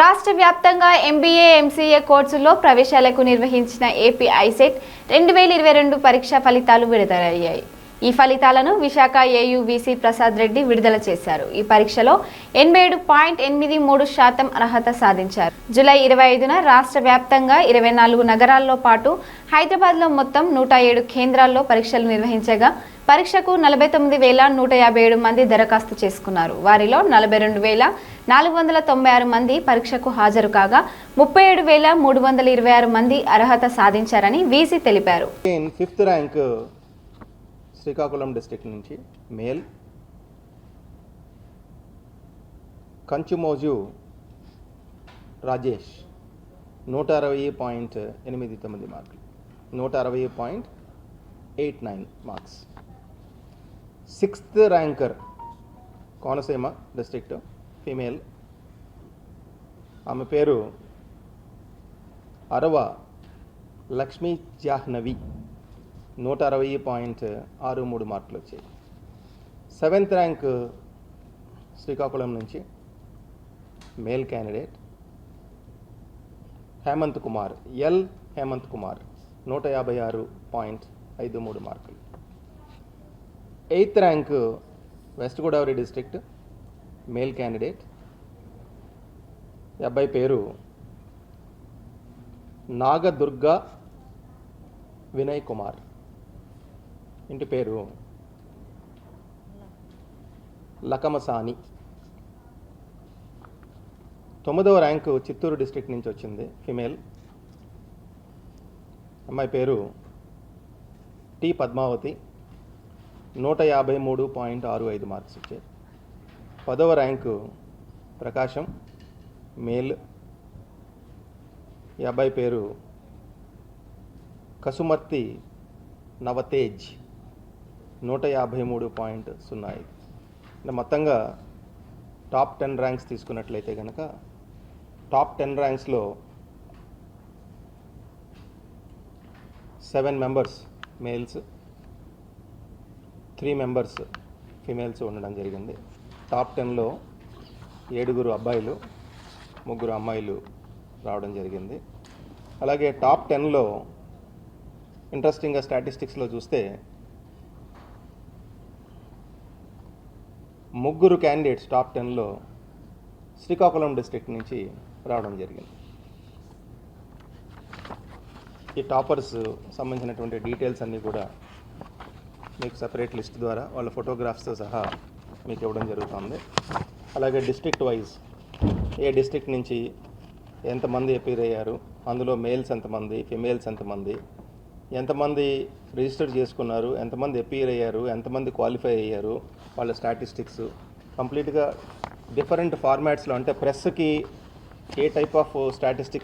రాష్ట్ర వ్యాప్తంగా MBA MCA కోర్సుల్లో ప్రవేశాలకు నిర్వహించిన ఏపీ ఐసెట్ రెండు వేల ఇరవై రెండు పరీక్షా ఫలితాలు విడుదలయ్యాయి. ఈ ఫలితాలను విశాఖ ఏయువిసి ప్రసాద్ రెడ్డి విడుదల చేశారు. ఈ పరీక్షలో ఎనభై ఏడు పాయింట్ ఎనిమిది మూడు శాతం అర్హత సాధించారు. జూలై ఇరవై ఐదున రాష్ట్ర వ్యాప్తంగా ఇరవై నాలుగు నగరాల్లో పాటు హైదరాబాద్లో మొత్తం నూట ఏడు కేంద్రాల్లో పరీక్షలు నిర్వహించగా పరీక్షకు నలభై తొమ్మిది వేల నూట యాభై ఏడు మంది దరఖాస్తు చేసుకున్నారు. వారిలో నలభై రెండు వేల నాలుగు వందల తొంభై ఆరు మంది పరీక్షకు హాజరు కాగా ముప్పై ఏడు వేల మూడు వందల ఇరవై ఆరు మంది అర్హత సాధించారని వీసీ తెలిపారు. ఫిఫ్త్ ర్యాంక్ శ్రీకాకుళం డిస్ట్రిక్ట్ నుంచి మేల్. కంచుమోజు రాజేష్ నూట అరవై పాయింట్ ఎనిమిది తొమ్మిది మార్కులు నూట అరవై point eight nine marks. Sixth ranker Konaseema district female. ఆమె పేరు అరవ లక్ష్మీ జాహ్నవి. నూట అరవై పాయింట్ ఆరు మూడు మార్కులు వచ్చాయి. సెవెంత్ ర్యాంక్ శ్రీకాకుళం నుంచి male candidate Hemanth Kumar L Hemanth Kumar నూట యాభై ఆరు పాయింట్ ఐదు మూడు మార్కులు. Eighth rank West Godavari district male candidate అబ్బాయి పేరు నాగదుర్గ వినయ్ కుమార్. ఇంటి పేరు? లకమసాని. తొమ్మిదవ ర్యాంకు చిత్తూరు డిస్ట్రిక్ట్ నుంచి వచ్చింది ఫిమేల్. అమ్మాయి పేరు టి పద్మావతి. నూట యాభై మూడు పాయింట్ ఆరు ఐదు మార్క్స్ వచ్చాయి. పదవ ర్యాంకు ప్రకాశం మేల్. ఈ అబ్బాయి పేరు కసుమర్తి నవతేజ్. నూట యాభై మూడు పాయింట్ సున్నా ఐదు. మొత్తంగా టాప్ టెన్ ర్యాంక్స్ తీసుకున్నట్లయితే కనుక top ten ర్యాంక్స్లో seven members males three members females ఉండడం జరిగింది. టాప్ టెన్లో ఏడుగురు అబ్బాయిలు ముగ్గురు అమ్మాయిలు రావడం జరిగింది. అలాగే టాప్ టెన్లో ఇంట్రెస్టింగ్గా స్టాటిస్టిక్స్లో చూస్తే ముగ్గురు క్యాండిడేట్స్ టాప్ టెన్లో శ్రీకాకుళం డిస్ట్రిక్ట్ నుంచి రావడం జరిగింది. ఈ టాపర్స్ సంబంధించినటువంటి డీటెయిల్స్ అన్నీ కూడా మీకు సపరేట్ లిస్ట్ ద్వారా వాళ్ళ ఫోటోగ్రాఫ్స్తో సహా మీకు ఇవ్వడం జరుగుతుంది. అలాగే డిస్ట్రిక్ట్ వైజ్ ఏ డిస్ట్రిక్ట్ నుంచి ఎంతమంది అపీర్ అయ్యారు? అందులో మేల్స్ ఎంతమంది? ఫిమేల్స్ ఎంతమంది? ఎంతమంది రిజిస్టర్ చేసుకున్నారు ఎంతమంది అపియర్ అయ్యారు ఎంతమంది క్వాలిఫై అయ్యారు వాళ్ళ స్టాటిస్టిక్స్ కంప్లీట్గా డిఫరెంట్ ఫార్మాట్స్లో అంటే ప్రెస్కి ఏ టైప్ ఆఫ్ స్టాటిస్టిక్స్